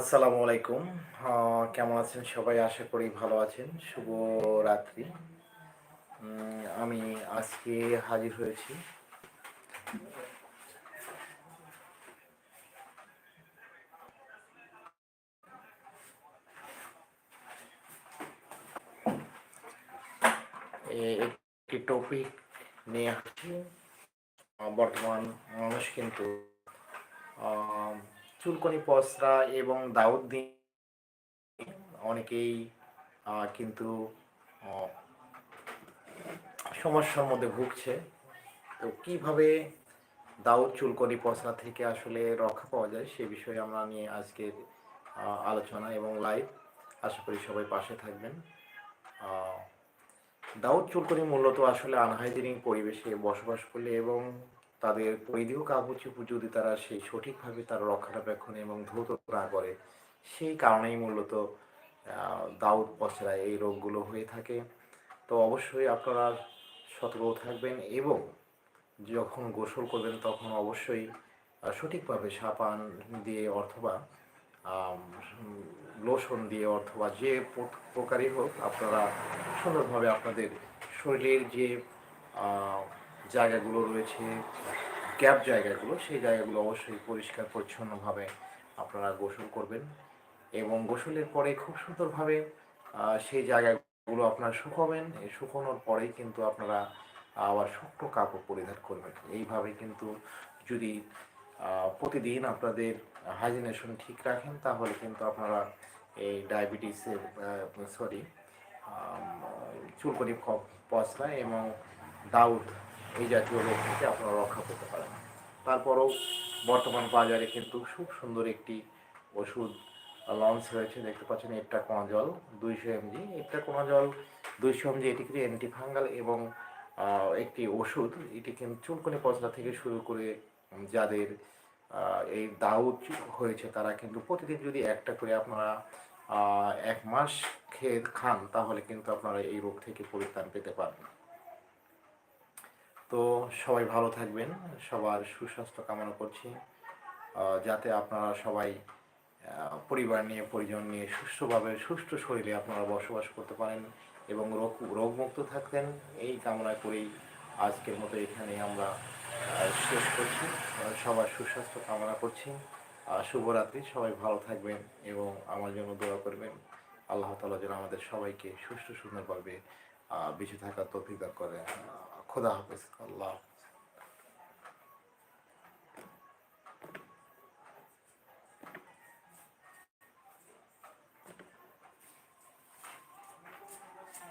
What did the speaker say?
আসসালামু আলাইকুম। কেমন আছেন সবাই? আশা করি ভালো আছেন। শুভ রাত্রি। আমি আজকে হাজির হয়েছি। একটি টপিক নিয়ে আসছি বর্তমান মানুষ কিন্তু চুলকনি পসরা এবং দাউদ দিন অনেকেই কিন্তু সমস্যার মধ্যে ভুগছে। তো কীভাবে দাউদ চুলকনি পসরা থেকে আসলে রক্ষা পাওয়া যায় সে বিষয়ে আমরা নিয়ে আজকের আলোচনা এবং লাইভ আশা করি সবাই পাশে থাকবেন। দাউদ চুলকনি মূলত আসলে আনহাইজেনিক পরিবেশে বসবাস করলে এবং তাদের পরিধেয় কাগজ যদি তারা সেই সঠিকভাবে তার রক্ষণাবেক্ষণ এবং ধৌত না করে, সেই কারণেই মূলত দাউদ পসরা এই রোগগুলো হয়ে থাকে। তো অবশ্যই আপনারা সতর্ক থাকবেন এবং যখন গোসল করবেন তখন অবশ্যই সঠিকভাবে সাবান দিয়ে অথবা লোশন দিয়ে অথবা যে প্রকারই হোক আপনারা সুন্দরভাবে আপনাদের শরীরের যে জায়গাগুলো রয়েছে গ্যাপ জায়গাগুলো, সেই জায়গাগুলো অবশ্যই পরিষ্কার, পরিচ্ছন্নভাবে আপনারা গোসল করবেন এবং গোসলের পরে খুব সুন্দরভাবে সেই জায়গাগুলো আপনারা শুকাবেন শুকানোর পরেই কিন্তু আপনারা আবার শুকনো কাপড় পরিধান করবেন। এইভাবে কিন্তু যদি প্রতিদিন আপনাদের হাইজিনেশন ঠিক রাখেন, তাহলে কিন্তু আপনারা এই ডায়াবেটিসের সরি চুলকনি পচলা এবং দাউদ এই জাতীয় রোগ থেকে আপনারা রক্ষা পেতে পারেন। তারপরেও বর্তমান বাজারে কিন্তু খুব সুন্দর একটি ওষুধ লঞ্চ হয়েছে। দেখতে পাচ্ছেন একটা জল দুইশো এমজি একটা জল দুইশো এমজি এটি কিন্তু অ্যান্টিফাঙ্গাল এবং একটি ওষুধ। এটি কিন্তু চুলকুনি পচলা থেকে শুরু করে যাদের এই দাউদ হয়েছে, তারা কিন্তু প্রতিদিন যদি একটা করে আপনারা এক মাস খেয়ে খান, তাহলে কিন্তু আপনারা এই রোগ থেকে পরিত্রাণ পেতে পারেন তো সবাই ভালো থাকবেন, সবার সুস্বাস্থ্য কামনা করছি। যাতে আপনারা সবাই পরিবার নিয়ে, পরিজন নিয়ে সুস্থভাবে, সুস্থ শরীরে আপনারা বসবাস করতে পারেন এবং রোগ, রোগমুক্ত থাকতেন। এই কামনা করেই আজকের মতো এখানে আমরা শেষ করছি। সবার সুস্বাস্থ্য কামনা করছি। শুভরাত্রি, সবাই ভালো থাকবেন এবং আমার জন্য দোয়া করবেন। আল্লাহ তালা যেন আমাদের সবাইকে সুস্থ সুন্দরভাবে বেঁচে থাকার তৌফিক করে خدا حافظ. الله.